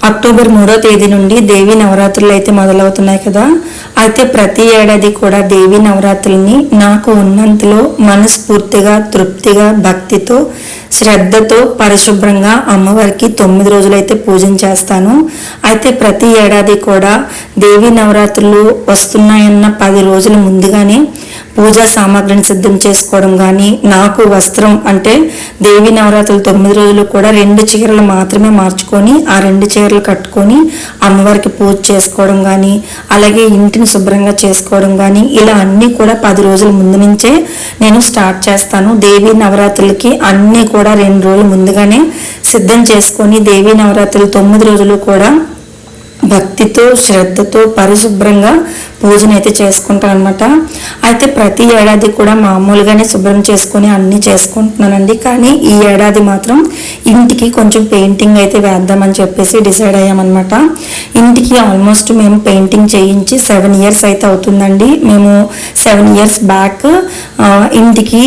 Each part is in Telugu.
అక్టోబర్ మూడో తేదీ నుండి దేవి నవరాత్రులు అయితే మొదలవుతున్నాయి కదా. అయితే ప్రతి ఏడాది కూడా దేవి నవరాత్రుల్ని నాకు ఉన్నంతలో మనస్ఫూర్తిగా తృప్తిగా భక్తితో శ్రద్ధతో పరిశుభ్రంగా అమ్మవారికి తొమ్మిది రోజులైతే పూజన చేస్తాను అయితే ప్రతి ఏడాది కూడా దేవి నవరాత్రులు వస్తున్నాయన్న పది రోజుల ముందుగానే పూజా సామాగ్రిని సిద్ధం చేసుకోవడం కానీ నాకు వస్త్రం అంటే దేవి నవరాత్రులు తొమ్మిది రోజులు కూడా రెండు చీరలు మాత్రమే మార్చుకొని ఆ రెండు చీరలు కట్టుకొని అమ్మవారికి పూజ చేసుకోవడం కానీ అలాగే ఇంటిని శుభ్రంగా చేసుకోవడం కానీ ఇలా అన్నీ కూడా పది రోజుల ముందు నుంచే నేను స్టార్ట్ చేస్తాను. దేవి నవరాత్రులకి అన్నీ కూడా రెండు రోజులు ముందుగానే సిద్ధం చేసుకొని దేవి నవరాత్రులు తొమ్మిది రోజులు కూడా భక్తితో శ్రద్ధతో పరిశుభ్రంగా పూజను అయితే చేసుకుంటాను అనమాట అయితే ప్రతి ఏడాది కూడా మామూలుగానే శుభ్రం చేసుకొని అన్నీ చేసుకుంటున్నానండి. కానీ ఈ ఏడాది మాత్రం ఇంటికి కొంచెం పెయింటింగ్ అయితే వేద్దామని చెప్పేసి డిసైడ్ అయ్యామన్నమాట. ఇంటికి ఆల్మోస్ట్ మేము పెయింటింగ్ చేయించి సెవెన్ ఇయర్స్ అయితే అవుతుందండి. మేము సెవెన్ ఇయర్స్ బ్యాక్ ఇంటికి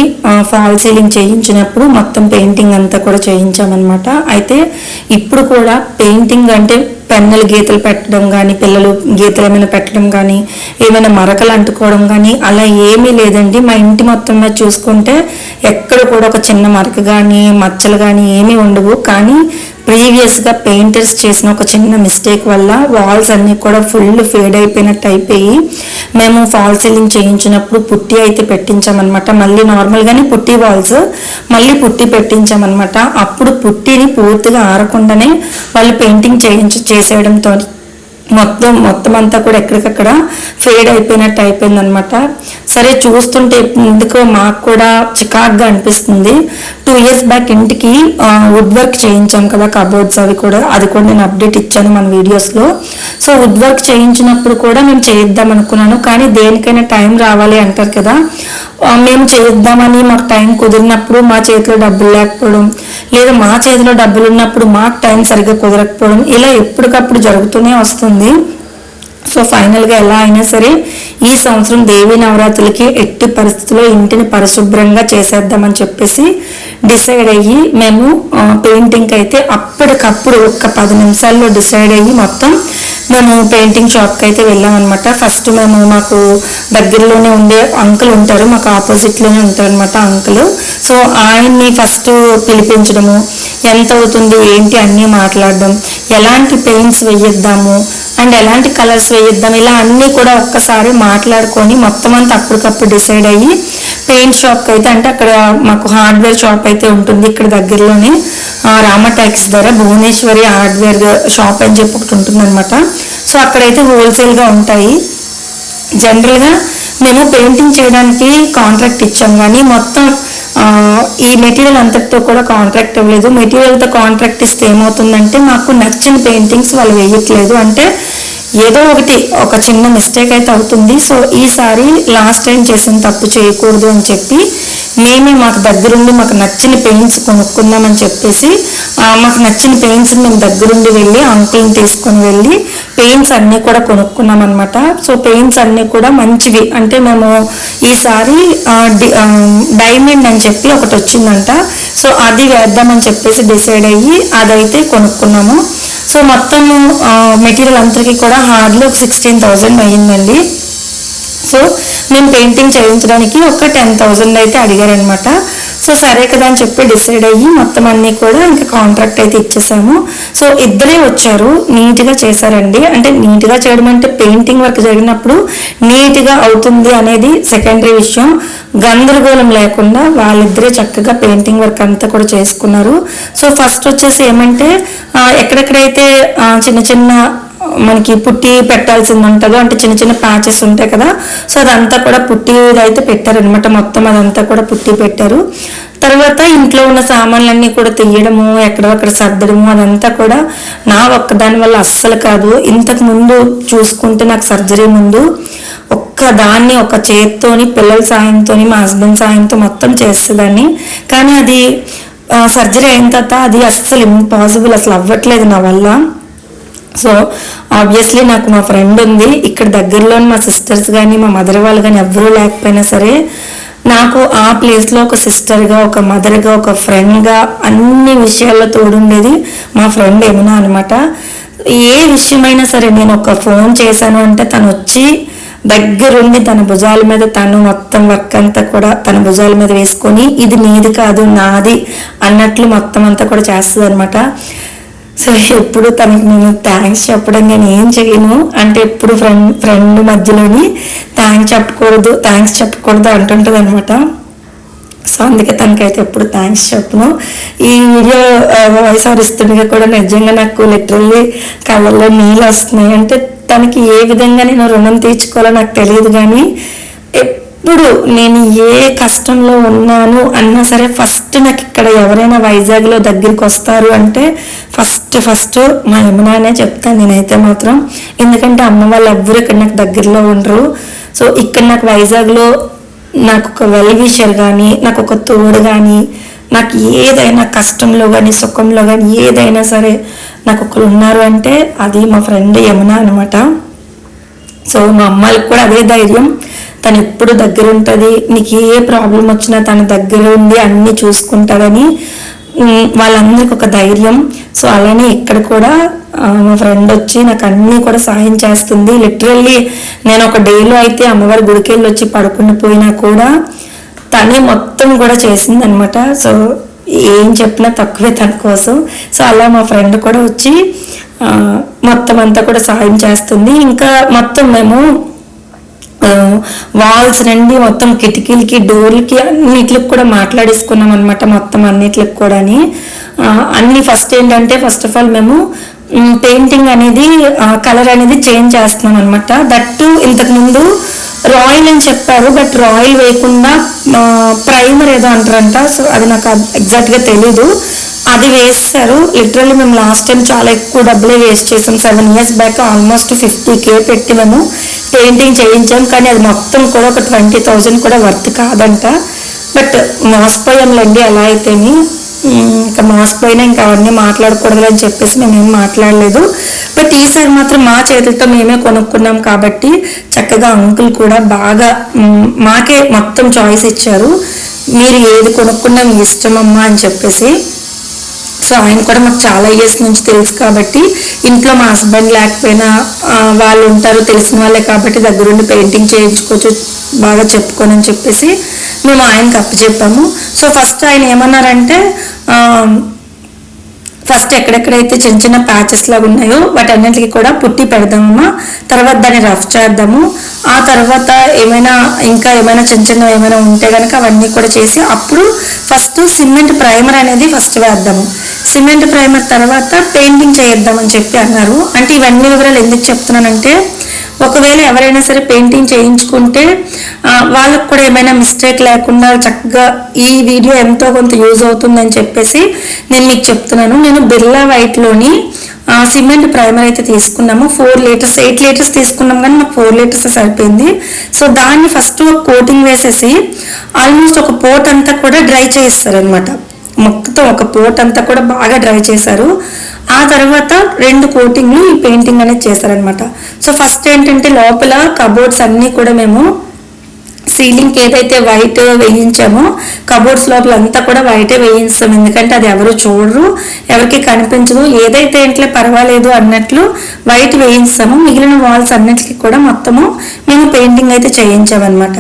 ఫాల్ సీలింగ్ చేయించినప్పుడు మొత్తం పెయింటింగ్ అంతా కూడా చేయించామన్నమాట. అయితే ఇప్పుడు కూడా పెయింటింగ్ అంటే పెన్నులు గీతలు పెట్టడం కానీ పిల్లలు గీతలు ఏమైనా పెట్టడం కానీ ఏమైనా మరకలు అంటుకోవడం కానీ అలా ఏమీ లేదండి. మా ఇంటి మొత్తం మీద చూసుకుంటే ఎక్కడ కూడా ఒక చిన్న మరక కానీ మచ్చలు కానీ ఏమీ ఉండవు. కానీ ప్రీవియస్గా పెయింటర్స్ చేసిన ఒక చిన్న మిస్టేక్ వల్ల వాల్స్ అన్నీ కూడా ఫుల్ ఫేడ్ అయిపోయినట్టు అయిపోయి మేము ఫాల్ సీలింగ్ చేయించినప్పుడు పుట్టి అయితే పెట్టించామన్నమాట. మళ్ళీ నార్మల్గానే పుట్టి వాల్స్ మళ్ళీ పుట్టి పెట్టించామన్నమాట. అప్పుడు పుట్టిని పూర్తిగా ఆరకుండానే వాళ్ళు పెయింటింగ్ చేయించి చేసేయడంతో మొత్తం మొత్తం అంతా కూడా ఎక్కడికక్కడ ఫేడ్ అయిపోయినట్టు అయిపోయింది అనమాట సరే చూస్తుంటే ఎందుకో మాకు కూడా చికాక్గా అనిపిస్తుంది. టూ ఇయర్స్ బ్యాక్ ఇంటికి వుడ్ వర్క్ చేయించాం కదా కబోర్డ్స్ అవి కూడా. అది కూడా నేను అప్డేట్ ఇచ్చాను మన వీడియోస్లో సో వుడ్ వర్క్ చేయించినప్పుడు కూడా మేము చేయిద్దాం అనుకున్నాను. కానీ దేనికైనా టైం రావాలి అంటారు కదా. మేము చేద్దామని మాకు టైం కుదిరినప్పుడు మా చేతిలో డబ్బులు లేకపోవడం లేదా మా చేతిలో డబ్బులు ఉన్నప్పుడు మాకు టైం సరిగ్గా కుదరకపోవడం ఇలా ఎప్పటికప్పుడు జరుగుతూనే వస్తుంది. సో ఫైనల్గా ఎలా అయినా సరే ఈ సంవత్సరం దేవీ నవరాత్రులకి ఎట్టి పరిస్థితుల్లో ఇంటిని పరిశుభ్రంగా చేసేద్దామని చెప్పేసి డిసైడ్ అయ్యి మేము పెయింటింగ్కి అయితే అప్పటికప్పుడు ఒక్క పది నిమిషాల్లో డిసైడ్ అయ్యి మొత్తం మేము పెయింటింగ్ షాప్కి అయితే వెళ్ళామన్నమాట. ఫస్ట్ మేము మాకు దగ్గరలోనే ఉండే అంకుల్ ఉంటారు మాకు ఆపోజిట్లోనే ఉంటారనమాట అంకుల్ సో ఆయన్ని ఫస్ట్ పిలిపించడము ఎంత అవుతుంది ఏంటి అన్నీ మాట్లాడడం ఎలాంటి పెయింట్స్ వేయిద్దాము అండ్ ఎలాంటి కలర్స్ వేయిద్దాం ఇలా అన్నీ కూడా ఒక్కసారి మాట్లాడుకొని మొత్తం అంతా అప్పటికప్పుడు డిసైడ్ అయ్యి పెయింట్ షాప్కి అయితే అంటే అక్కడ మాకు హార్డ్వేర్ షాప్ అయితే ఉంటుంది ఇక్కడ దగ్గరలోనే. ఆ, రామ ద్వారా భువనేశ్వరి హార్డ్వేర్ షాప్ అని చెప్పి ఒకటి ఉంటుందన్నమాట. సో అక్కడైతే హోల్సేల్గా ఉంటాయి. జనరల్గా మేము పెయింటింగ్ చేయడానికి కాంట్రాక్ట్ ఇచ్చాం కానీ మొత్తం ఈ మెటీరియల్ అంతటితో కూడా కాంట్రాక్ట్ ఇవ్వలేదు. మెటీరియల్తో కాంట్రాక్ట్ ఇస్తే ఏమవుతుందంటే మాకు నచ్చిన పెయింటింగ్స్ వాళ్ళు వేయట్లేదు. అంటే ఏదో ఒకటి ఒక చిన్న మిస్టేక్ అయితే అవుతుంది. సో ఈసారి లాస్ట్ టైం చేసిన తప్పు చేయకూడదు అని చెప్పి మేమే మాకు దగ్గరుండి మాకు నచ్చిన పెయింట్స్ కొనుక్కుందామని చెప్పేసి మాకు నచ్చిన పెయింట్స్ మేము దగ్గరుండి వెళ్ళి అంకుల్ని తీసుకొని వెళ్ళి పెయింట్స్ అన్నీ కూడా కొనుక్కున్నాం అనమాట సో పెయింట్స్ అన్నీ కూడా మంచివి. అంటే మేము ఈసారి డైమండ్ అని చెప్పి ఒకటి వచ్చిందంట. సో అది వేద్దామని చెప్పేసి డిసైడ్ అయ్యి అదైతే కొనుక్కున్నాము. సో మొత్తం మెటీరియల్ అంతకి కూడా హార్డ్లో సిక్స్టీన్ థౌజండ్ అయ్యిందండి సో మేము పెయింటింగ్ చేయించడానికి ఒక టెన్ థౌజండ్ అయితే అడిగారనమాట సో సరే కదా అని చెప్పి డిసైడ్ అయ్యి మొత్తం అన్నీ కూడా ఇంకా కాంట్రాక్ట్ అయితే ఇచ్చేసాము. సో ఇద్దరే వచ్చారు నీట్గా చేశారండి. అంటే నీట్గా చేయడం అంటే పెయింటింగ్ వర్క్ జరిగినప్పుడు నీట్గా అవుతుంది అనేది సెకండరీ విషయం. గందరగోళం లేకుండా వాళ్ళిద్దరే చక్కగా పెయింటింగ్ వర్క్ అంతా కూడా చేసుకున్నారు. సో ఫస్ట్ వచ్చేసి ఏమంటే ఎక్కడెక్కడైతే చిన్న చిన్న మనకి పుట్టి పెట్టాల్సింది ఉంటుందో అంటే చిన్న చిన్న ప్యాచెస్ ఉంటాయి కదా సో అదంతా కూడా పుట్టి అయితే పెట్టారనమాట మొత్తం అదంతా కూడా పుట్టి పెట్టారు. తర్వాత ఇంట్లో ఉన్న సామాన్లన్నీ కూడా తీయడము ఎక్కడొక్కడ సర్దడము అదంతా కూడా నా ఒక్కదాని వల్ల అస్సలు కాదు. ఇంతకు ముందు చూసుకుంటే నాకు సర్జరీ ముందు ఒక్క దాన్ని ఒక చేత్తోని పిల్లల సాయంతోని మా హస్బెండ్ సాయంతో మొత్తం చేసేదాన్ని. కానీ అది సర్జరీ అయిన తర్వాత అది అస్సలు ఇంపాసిబుల్ అసలు అవ్వట్లేదు నా వల్ల. సో ఆబ్వియస్లీ నాకు మా ఫ్రెండ్ ఉంది. ఇక్కడ దగ్గరలో మా సిస్టర్స్ కానీ మా మదర్ వాళ్ళు కానీ ఎవ్వరూ లేకపోయినా సరే నాకు ఆ ప్లేస్లో ఒక సిస్టర్గా ఒక మదర్గా ఒక ఫ్రెండ్గా అన్ని విషయాల్లో తోడుండేది మా ఫ్రెండ్ ఏమైనా అనమాట ఏ విషయమైనా సరే నేను ఒక ఫోన్ చేశాను అంటే తను వచ్చి దగ్గరుండి తన భుజాల మీద తను మొత్తం వర్క్ అంతా కూడా తన భుజాల మీద వేసుకొని ఇది నీది కాదు నాది అన్నట్లు మొత్తం అంతా కూడా చేస్తుంది అనమాట సో ఎప్పుడు తనకి నేను థ్యాంక్స్ చెప్పడం నేను ఏం చేయను? అంటే ఎప్పుడు ఫ్రెండ్ ఫ్రెండ్ మధ్యలోని థ్యాంక్స్ చెప్పకూడదు థ్యాంక్స్ చెప్పకూడదు అంటుంటుంది అనమాట సో అందుకే తనకైతే ఎప్పుడు థ్యాంక్స్ చెప్పను. ఈ వీడియో వాయిస్ ఓవర్ ఇస్తుండగా కూడా నిజంగా నాకు లిటరల్లీ కళ్ళల్లో నీళ్ళు వస్తున్నాయి. అంటే తనకి ఏ విధంగా నేను రుణం తీర్చుకోవాలో నాకు తెలియదు కానీ ఎప్పుడు నేను ఏ కష్టంలో ఉన్నాను అన్నా సరే ఫస్ట్ నాకు ఇక్కడ ఎవరైనా వైజాగ్లో దగ్గరికి వస్తారు అంటే ఫస్ట్ ఫస్ట్ మా యమునానే చెప్తాను నేనైతే మాత్రం. ఎందుకంటే అమ్మ వాళ్ళు ఎవ్వరు ఇక్కడ నాకు దగ్గరలో ఉండరు. సో ఇక్కడ నాకు వైజాగ్లో నాకు ఒక వెల్విషర్ కానీ నాకు ఒక తోడు కానీ నాకు ఏదైనా కష్టంలో కానీ సుఖంలో కానీ ఏదైనా సరే నాకు ఒకరు ఉన్నారు అంటే అది మా ఫ్రెండ్ యమున అనమాట సో మా అమ్మాయికి కూడా అదే ధైర్యం. తను ఎప్పుడు దగ్గర ఉంటుంది నీకు ఏ ప్రాబ్లం వచ్చినా తన దగ్గర ఉండి అన్నీ చూసుకుంటాడని వాళ్ళందరికి వాళ్ళందరికీ ఒక ధైర్యం. సో అలానే ఇక్కడ కూడా మా ఫ్రెండ్ వచ్చి నాకు అన్నీ కూడా సహాయం చేస్తుంది. లిటరల్లీ నేను ఒక డేలో అయితే అమ్మవారి గుడికెళ్ళి వచ్చి పడుకుని పోయినా కూడా తనే మొత్తం కూడా చేసింది అనమాట సో ఏం చెప్పినా తక్కువే తన కోసం. సో అలా మా ఫ్రెండ్ కూడా వచ్చి మొత్తం అంతా కూడా సహాయం చేస్తుంది. ఇంకా మొత్తం మేము వాల్స్ రండి మొత్తం కిటికీలకి డోర్లకి అన్నిటికి కూడా మాట్లాడేసుకున్నాం అనమాట మొత్తం అన్నిటికి కూడా అన్ని ఫస్ట్ ఏంటంటే ఫస్ట్ ఆఫ్ ఆల్ మేము పెయింటింగ్ అనేది కలర్ అనేది చేంజ్ చేస్తున్నాం అనమాట దట్టు ఇంతకుముందు రాయల్ అని చెప్పారు బట్ రాయల్ వేయకుండా ప్రైమర్ ఏదో అంటారంట సో అది నాకు ఎగ్జాక్ట్గా తెలీదు. అది వేస్తారు. లిటరల్లీ మేము లాస్ట్ టైం చాలా ఎక్కువ డబ్బులే వేస్ట్ చేసాం. Seven years back almost fifty K పెట్టి మేము పెయింటింగ్ చేయించాం కానీ అది మొత్తం కూడా ఒక ట్వంటీ థౌజండ్ కూడా వర్త్ కాదంట. బట్ మోసపోయాంలేండి ఎలా అయితేని ఇంకా మోసపోయినా ఇంకా అవన్నీ మాట్లాడకూడదు అని చెప్పేసి మేమేం మాట్లాడలేదు. బట్ ఈసారి మాత్రం మా చేతులతో మేమే కొనుక్కున్నాం కాబట్టి చక్కగా అంకుల్ కూడా బాగా మాకే మొత్తం చాయిస్ ఇచ్చారు. మీరు ఏది కొనుక్కున్నా మీ ఇష్టమమ్మా అని చెప్పేసి సో ఆయన కూడా మాకు చాలా ఇయర్స్ నుంచి తెలుసు కాబట్టి ఇంట్లో మా హస్బెండ్ లేకపోయినా వాళ్ళు ఉంటారు తెలిసిన వాళ్ళే కాబట్టి దగ్గరుండి పెయింటింగ్ చేయించుకోవచ్చు బాగా చెప్పుకొని అని చెప్పేసి మేము ఆయనకి అప్పచెప్పాము. సో ఫస్ట్ ఆయన ఏమన్నారంటే ఫస్ట్ ఎక్కడెక్కడైతే చిన్న చిన్న ప్యాచెస్ లాగా ఉన్నాయో వాటన్నిటికి కూడా పుట్టి పెడదామమ్మా. తర్వాత దాన్ని రఫ్ చేద్దాము. ఆ తర్వాత ఏమైనా ఇంకా ఏమైనా చిన్న చిన్న ఏమైనా ఉంటే కనుక అవన్నీ కూడా చేసి అప్పుడు ఫస్ట్ సిమెంట్ ప్రైమర్ అనేది ఫస్ట్ వేద్దాము. సిమెంట్ ప్రైమర్ తర్వాత పెయింటింగ్ చేద్దామని చెప్పి అన్నారు. అంటే ఇవన్నీ వివరాలు ఎందుకు చెప్తున్నానంటే ఒకవేళ ఎవరైనా సరే పెయింటింగ్ చేయించుకుంటే వాళ్ళకు కూడా ఏమైనా మిస్టేక్ లేకుండా చక్కగా ఈ వీడియో ఎంతో కొంత యూజ్ అవుతుందని చెప్పేసి నేను మీకు చెప్తున్నాను. నేను బిర్లా వైట్లోని సిమెంట్ ప్రైమర్ అయితే తీసుకున్నాము. ఫోర్ లీటర్స్ ఎయిట్ లీటర్స్ తీసుకున్నాం కానీ మాకు ఫోర్ లీటర్స్ సరిపోయింది. సో దాన్ని ఫస్ట్ ఒక కోటింగ్ వేసేసి ఆల్మోస్ట్ ఒక పోట్ అంతా కూడా డ్రై చేయిస్తారనమాట మొత్తం ఒక పోట్ అంతా కూడా బాగా డ్రై చేశారు. ఆ తర్వాత రెండు కోటింగ్లు ఈ పెయింటింగ్ అనేది చేశారనమాట సో ఫస్ట్ ఏంటంటే లోపల కబోర్డ్స్ అన్నీ కూడా మేము సీలింగ్కి ఏదైతే వైట్ వేయించామో కబోర్డ్స్ లోపల అంతా కూడా వైటే వేయిస్తాం. ఎందుకంటే అది ఎవరు చూడరు ఎవరికి కనిపించదు. ఏదైతే ఇంట్లో పర్వాలేదు అన్నట్లు వైట్ వేయిస్తాము. మిగిలిన వాల్స్ అన్నిటికీ కూడా మొత్తము మేము పెయింటింగ్ అయితే చేయించామన్నమాట.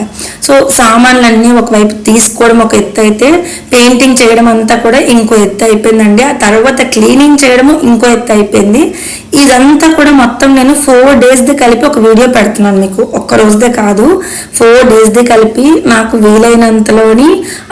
సో సామాన్లన్నీ ఒకవైపు తీసుకోవడం ఒక ఎత్తు అయితే పెయింటింగ్ చేయడం అంతా కూడా ఇంకో ఎత్తు అయిపోయిందండి. ఆ తర్వాత క్లీనింగ్ చేయడము ఇంకో ఎత్తు అయిపోయింది. ఇదంతా కూడా మొత్తం నేను ఫోర్ డేస్ది కలిపి ఒక వీడియో పెడుతున్నాను మీకు. ఒక్క రోజుదే కాదు. ఫోర్ డేస్ డేస్ది కలిపి నాకు వీలైనంతలోని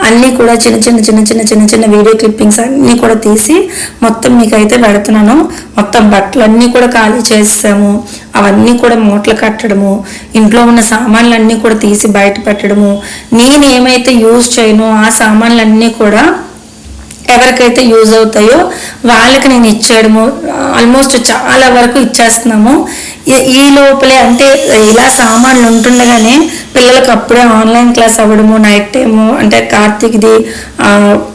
అన్నీ కూడా చిన్న చిన్న చిన్న చిన్న చిన్న చిన్న వీడియో క్లిప్పింగ్స్ అన్నీ కూడా తీసి మొత్తం మీకైతే పెడుతున్నాను. మొత్తం బట్టలన్నీ కూడా ఖాళీ చేసాము అవన్నీ కూడా మూటలు కట్టడము ఇంట్లో ఉన్న సామాన్లన్నీ కూడా తీసి బయట పెట్టడము. నేను ఏమైతే యూజ్ చేయను ఆ సామాన్లన్నీ కూడా ఎవరికైతే యూజ్ అవుతాయో వాళ్ళకి నేను ఇచ్చేయడము. ఆల్మోస్ట్ చాలా వరకు ఇచ్చేస్తున్నాము. ఈ- ఈ లోపలే అంటే ఇలా సామాన్లు ఉంటుండగానే పిల్లలకి అప్పుడే ఆన్లైన్ క్లాస్ అవ్వడము నైట్ టైము అంటే కార్తీక్ది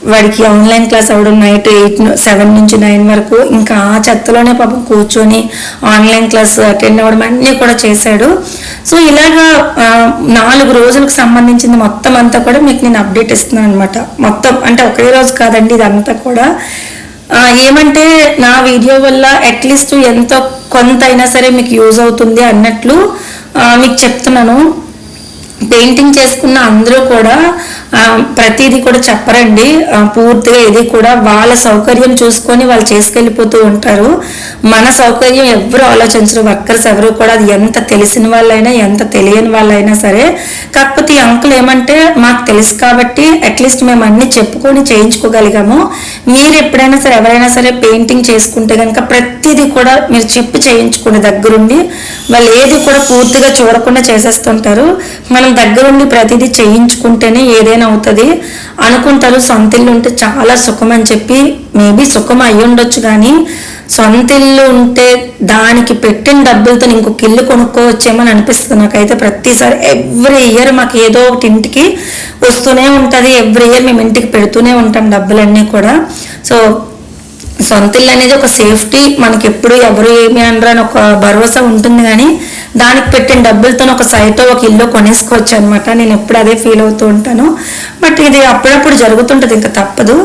వాడికి ఆన్లైన్ క్లాస్ అవ్వడం నైట్ ఎయిట్ సెవెన్ నుంచి నైన్ వరకు ఇంకా ఆ చెత్తలోనే పాపం కూర్చొని ఆన్లైన్ క్లాస్ అటెండ్ అవ్వడం అన్నీ కూడా చేశాడు. సో ఇలాగా నాలుగు రోజులకు సంబంధించింది మొత్తం అంతా కూడా మీకు నేను అప్డేట్ ఇస్తున్నాను అనమాట మొత్తం అంటే ఒకే రోజు కాదండి ఇదంతా కూడా. ఏమంటే నా వీడియో వల్ల అట్లీస్ట్ ఎంతో కొంత అయినా సరే మీకు యూజ్ అవుతుంది అన్నట్లు మీకు చెప్తున్నాను. పెయింటింగ్ చేసుకున్న అందరూ కూడా ప్రతిదీ కూడా చెప్పరండి. పూర్తిగా ఇది కూడా వాళ్ళ సౌకర్యం చూసుకొని వాళ్ళు చేసుకెళ్ళిపోతూ ఉంటారు. మన సౌకర్యం ఎవరు ఆలోచించరు. వర్కర్స్ ఎవరు కూడా అది ఎంత తెలిసిన వాళ్ళైనా ఎంత తెలియని వాళ్ళైనా సరే. కాకపోతే ఈ అంకులు ఏమంటే మాకు తెలుసు కాబట్టి అట్లీస్ట్ మేము అన్ని చెప్పుకొని చేయించుకోగలిగాము. మీరు ఎప్పుడైనా సరే ఎవరైనా సరే పెయింటింగ్ చేసుకుంటే కనుక ప్రతిదీ కూడా మీరు చెప్పి చేయించుకునే దగ్గరుండి వాళ్ళు ఏది కూడా పూర్తిగా చూడకుండా చేసేస్తుంటారు. మనం మన దగ్గరుండి ప్రతిదీ చేయించుకుంటేనే ఏదైనా అవుతుంది. అనుకుంటారు సొంత ఇల్లు ఉంటే చాలా సుఖం అని చెప్పి మేబీ సుఖం అయ్యి ఉండొచ్చు కానీ సొంతిల్లు ఉంటే దానికి పెట్టిన డబ్బులతో ఇంకొక ఇల్లు కొనుక్కోవచ్చేమని అనిపిస్తుంది నాకైతే ప్రతిసారి. ఎవ్రీ ఇయర్ మాకు ఏదో ఒకటి ఇంటికి వస్తూనే ఉంటుంది. ఎవ్రీ ఇయర్ మేము ఇంటికి పెడుతూనే ఉంటాం డబ్బులన్నీ కూడా. సో సొంత ఇల్లు అనేది ఒక సేఫ్టీ మనకి ఎప్పుడు ఎవరు ఏమి అనరు అని ఒక భరోసా ఉంటుంది కానీ దానికి పెట్టిన డబ్బులతో ఒక సైతో ఒక ఇల్లు కొనేసుకోవచ్చు అనమాట నేను ఎప్పుడు అదే ఫీల్ అవుతూ ఉంటాను. బట్ ఇది అప్పుడప్పుడు జరుగుతుంటుంది ఇంకా తప్పదు.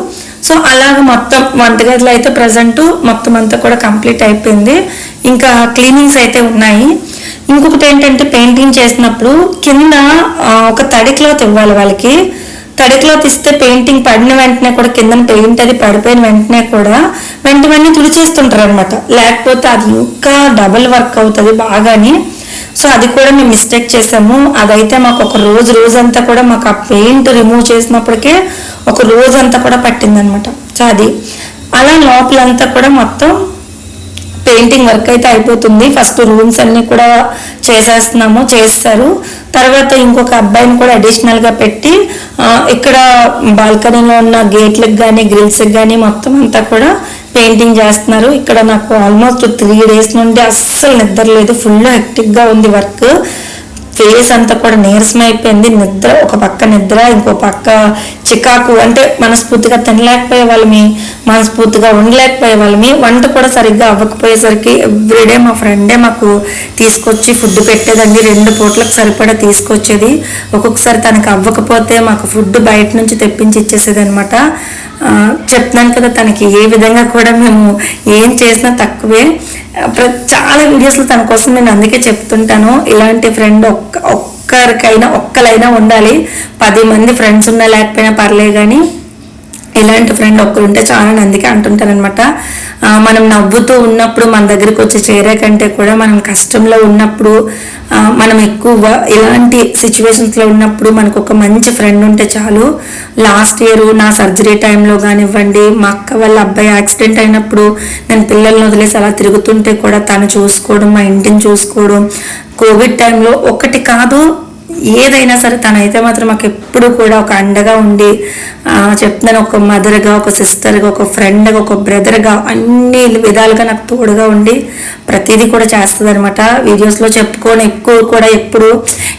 సో అలాగ మొత్తం వంటగదిలో అయితే ప్రజెంట్ మొత్తం అంతా కూడా కంప్లీట్ అయిపోయింది. ఇంకా క్లీనింగ్స్ అయితే ఉన్నాయి. ఇంకొకటి ఏంటంటే పెయింటింగ్ చేసినప్పుడు కింద ఒక తడి క్లాత్ ఇవ్వాలి వాళ్ళకి. క్లాత్ ఇస్తే పెయింటింగ్ పడిన వెంటనే కూడా కింద పెయింట్ అది పడిపోయిన వెంటనే కూడా వెంట వెంటనే తుడిచేస్తుంటారు అనమాట లేకపోతే అది ఇంకా డబుల్ వర్క్ అవుతుంది బాగానే. సో అది కూడా మేము మిస్టేక్ చేసాము అదైతే మాకు ఒక రోజు రోజంతా కూడా మాకు ఆ పెయింట్ రిమూవ్ చేసినప్పటికే ఒక రోజంతా కూడా పట్టిందనమాట సో అది. అలా లోపలంతా కూడా మొత్తం పెయింటింగ్ వర్క్ అయితే అయిపోతుంది. ఫస్ట్ రూమ్స్ అన్నీ కూడా చేసేస్తున్నాము చేస్తారు. తర్వాత ఇంకొక అబ్బాయిని కూడా అడిషనల్గా పెట్టి ఇక్కడ బాల్కనీలో ఉన్న గేట్లకు కానీ గ్రిల్స్కి కానీ మొత్తం అంతా కూడా పెయింటింగ్ చేస్తున్నారు. ఇక్కడ నాకు ఆల్మోస్ట్ త్రీ డేస్ నుండి అస్సలు నిద్ర లేదు. ఫుల్ యాక్టివ్గా ఉంది వర్క్. ఫేస్ అంతా కూడా నీరసం అయిపోయింది. నిద్ర ఒక పక్క నిద్ర ఇంకో పక్క చికాకు. అంటే మనస్ఫూర్తిగా తినలేకపోయే వాళ్ళమి మనస్ఫూర్తిగా ఉండలేకపోయే వాళ్ళమి. వంట కూడా సరిగ్గా అవ్వకపోయేసరికి ఎవ్రీడే మా ఫ్రెండే మాకు తీసుకొచ్చి ఫుడ్ పెట్టేదండి. రెండు పూట్లకు సరిపడా తీసుకొచ్చేది. ఒక్కొక్కసారి తనకి అవ్వకపోతే మాకు ఫుడ్ బయట నుంచి తెప్పించి ఇచ్చేసేది అనమాట చెప్తున్నాను కదా తనకి ఏ విధంగా కూడా మేము ఏం చేసినా తక్కువే. చాలా వీడియోస్లో తన కోసం నేను అందుకే చెప్తుంటాను. ఇలాంటి ఫ్రెండ్ ఒక్క ఒక్కరికైనా ఒక్కలైనా ఉండాలి. పది మంది ఫ్రెండ్స్ ఉన్నా లేకపోయినా పర్లేదు కానీ ఇలాంటి ఫ్రెండ్ ఒక్కరు ఉంటే చాలా నేను అందుకే మనం నవ్వుతూ ఉన్నప్పుడు మన దగ్గరికి వచ్చి చేరే కంటే కూడా మనం కష్టంలో ఉన్నప్పుడు మనం ఎక్కువ ఇలాంటి సిచ్యువేషన్స్లో ఉన్నప్పుడు మనకు ఒక మంచి ఫ్రెండ్ ఉంటే చాలు. లాస్ట్ ఇయర్ నా సర్జరీ టైంలో కానివ్వండి మా అక్క వాళ్ళ అబ్బాయి యాక్సిడెంట్ అయినప్పుడు నేను పిల్లల్ని వదిలేసి అలా తిరుగుతుంటే కూడా తను చూసుకోవడం మా ఇంటిని చూసుకోవడం కోవిడ్ టైంలో ఒకటి కాదు ఏదైనా సరే తనైతే మాత్రం మాకు ఎప్పుడు కూడా ఒక అండగా ఉండి చెప్తున్నాను ఒక మదర్గా ఒక సిస్టర్గా ఒక ఫ్రెండ్గా ఒక బ్రదర్గా అన్ని విధాలుగా నాకు తోడుగా ఉండి ప్రతిదీ కూడా చేస్తుంది అనమాట వీడియోస్లో చెప్పుకొని ఎక్కువ కూడా ఎప్పుడు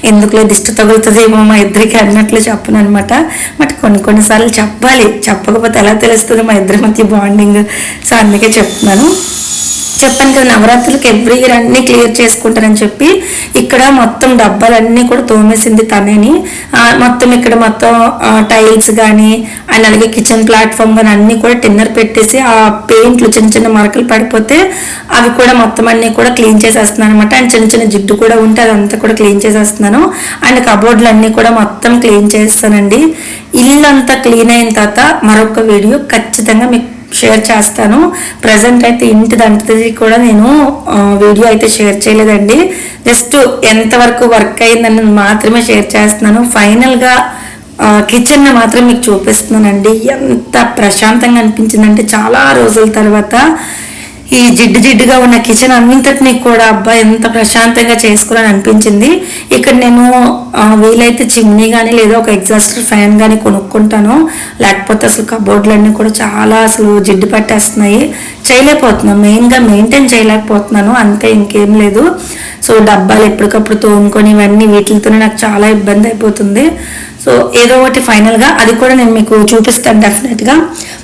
ఎందుకులే దిష్టి తగులుతుందేమో మా ఇద్దరికి అన్నట్లు చెప్పను అనమాట బట్ కొన్ని కొన్నిసార్లు చెప్పాలి. చెప్పకపోతే ఎలా తెలుస్తుంది మా ఇద్దరి మధ్య బాండింగ్? సో అందుకే చెప్తున్నాను. చెప్పాను కదా నవరాత్రులకు ఎవ్రీ ఇయర్ అన్ని క్లియర్ చేసుకుంటారని చెప్పి ఇక్కడ మొత్తం డబ్బాలన్నీ కూడా తోమేసింది తనేని. మొత్తం ఇక్కడ మొత్తం టైల్స్ కానీ అండ్ అలాగే కిచెన్ ప్లాట్ఫామ్ కానీ అన్ని కూడా టిన్నర్ పెట్టేసి ఆ పెయింట్లు చిన్న చిన్న మరకలు పడిపోతే అవి కూడా మొత్తం అన్ని కూడా క్లీన్ చేసేస్తున్నాను అనమాట అండ్ చిన్న చిన్న జిడ్డు కూడా ఉంటే అదంతా కూడా క్లీన్ చేసేస్తున్నాను. అండ్ కబోర్డ్లు అన్ని కూడా మొత్తం క్లీన్ చేస్తానండి. ఇల్లు అంతా క్లీన్ అయిన తర్వాత మరొక వీడియో ఖచ్చితంగా మీకు షేర్ చేస్తాను. ప్రజెంట్ అయితే ఇంటి దంటది కూడా నేను వీడియో అయితే షేర్ చేయలేదండి. జస్ట్ ఎంతవరకు వర్క్ అయిందని మాత్రమే షేర్ చేస్తున్నాను. ఫైనల్గా కిచెన్ మాత్రం మీకు చూపిస్తున్నానండి. ఎంత ప్రశాంతంగా అనిపించిందంటే చాలా రోజుల తర్వాత ఈ జిడ్డు జిడ్డుగా ఉన్న కిచెన్ అంతటినీ కూడా అబ్బాయి ఎంత ప్రశాంతంగా చేసుకోవాలని అనిపించింది. ఇక్కడ నేను వీలైతే చిమ్నీ కానీ లేదా ఒక ఎగ్జాస్టర్ ఫ్యాన్ కానీ కొనుక్కుంటాను. లేకపోతే అసలు కబోర్డ్లన్నీ కూడా చాలా అసలు జిడ్డు పట్టేస్తున్నాయి. చేయలేకపోతున్నాను. మెయిన్గా మెయింటైన్ చేయలేకపోతున్నాను. అంతే ఇంకేం లేదు. సో డబ్బాలు ఎప్పటికప్పుడు తోముకొని ఇవన్నీ వీటితోనే నాకు చాలా ఇబ్బంది అయిపోతుంది. సో ఏదో ఒకటి ఫైనల్గా అది కూడా నేను మీకు చూపిస్తాను డెఫినెట్గా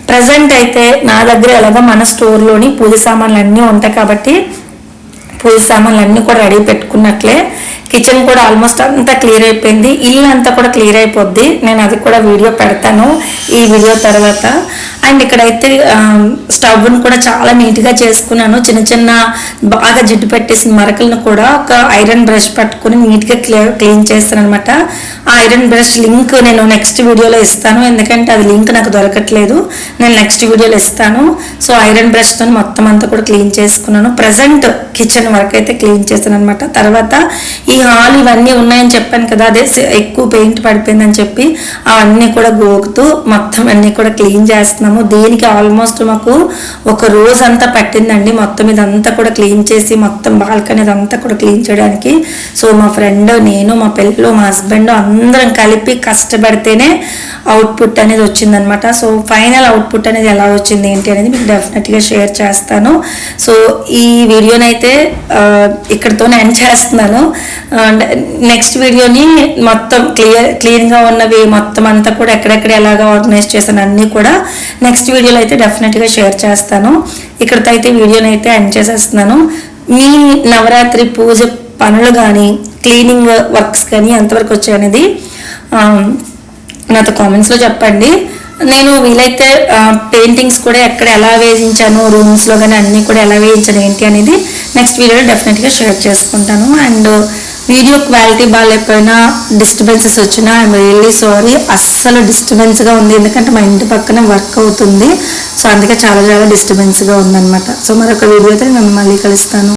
ప్రజెంట్ అయితే నా దగ్గర ఎలాగో మన స్టోర్లోని పూజ సామాన్లు అన్నీ ఉంటాయి కాబట్టి పూజ సామాన్లు అన్నీ కూడా రెడీ పెట్టుకున్నట్లే. కిచెన్ కూడా ఆల్మోస్ట్ అంతా క్లియర్ అయిపోయింది. ఇల్లు అంతా కూడా క్లియర్ అయిపోద్ది. నేను అది కూడా వీడియో పెడతాను ఈ వీడియో తర్వాత. అండ్ ఇక్కడైతే స్టవ్ను కూడా చాలా నీట్గా చేసుకున్నాను. చిన్న చిన్న బాగా జిడ్డు పెట్టేసిన మరకలను కూడా ఒక ఐరన్ బ్రష్ పట్టుకుని నీట్గా క్లియర్ క్లీన్ చేస్తాను అనమాట ఆ ఐరన్ బ్రష్ లింక్ నేను నెక్స్ట్ వీడియోలో ఇస్తాను. ఎందుకంటే అది లింక్ నాకు దొరకట్లేదు. నేను నెక్స్ట్ వీడియోలో ఇస్తాను. సో ఐరన్ బ్రష్తో మొత్తం అంతా కూడా క్లీన్ చేసుకున్నాను. ప్రజెంట్ కిచెన్ వర్క్ అయితే క్లీన్ చేస్తాను అనమాట తర్వాత ఈ హాల్ ఇవన్నీ ఉన్నాయని చెప్పాను కదా అదే ఎక్కువ పెయింట్ పడిపోయిందని చెప్పి అవన్నీ కూడా గోకుతూ మొత్తం అన్నీ కూడా క్లీన్ చేస్తున్నాము. దీనికి ఆల్మోస్ట్ మాకు ఒక రోజు అంతా పట్టిందండి. మొత్తం ఇదంతా కూడా క్లీన్ చేసి మొత్తం బాల్కనీ ఇదంతా కూడా క్లీన్ చేయడానికి. సో మా ఫ్రెండ్ నేను మా పిల్లలు మా హస్బెండ్ అందరం కలిపి కష్టపడితేనే అవుట్పుట్ అనేది వచ్చిందనమాట. సో ఫైనల్ అవుట్పుట్ అనేది ఎలా వచ్చింది ఏంటి అనేది మీకు డెఫినెట్గా షేర్ చేస్తాను. సో ఈ వీడియోనైతే ఇక్కడితో ఎండ్ చేస్తున్నాను. నెక్స్ట్ వీడియోని మొత్తం క్లియర్ క్లీన్గా ఉన్నవి మొత్తం అంతా కూడా ఎక్కడెక్కడ ఎలాగా ఆర్గనైజ్ చేశాను అన్నీ కూడా నెక్స్ట్ వీడియోలో అయితే డెఫినెట్గా షేర్ చేస్తాను. ఇక్కడితో అయితే వీడియోని అయితే ఎండ్ చేసేస్తున్నాను. మీ నవరాత్రి పూజ పనులు కానీ క్లీనింగ్ వర్క్స్ కానీ ఎంతవరకు వచ్చాయనేది నాతో కామెంట్స్లో చెప్పండి. నేను వీలైతే పెయింటింగ్స్ కూడా ఎక్కడ ఎలా వేయించాను రూమ్స్లో కానీ అన్నీ కూడా ఎలా వేయించాను ఏంటి అనేది నెక్స్ట్ వీడియోలో డెఫినెట్గా షేర్ చేసుకుంటాను. అండ్ వీడియో క్వాలిటీ బాగాలేకపోయినా డిస్టర్బెన్సెస్ వచ్చినా ఐఎమ్ రియల్లీ సారీ అస్సలు డిస్టర్బెన్స్గా ఉంది. ఎందుకంటే మా ఇంటి పక్కన వర్క్ అవుతుంది. సో అందుకే చాలా చాలా డిస్టర్బెన్స్గా ఉందన్నమాట. సో మరొక వీడియోతో నేను మళ్ళీ కలుస్తాను.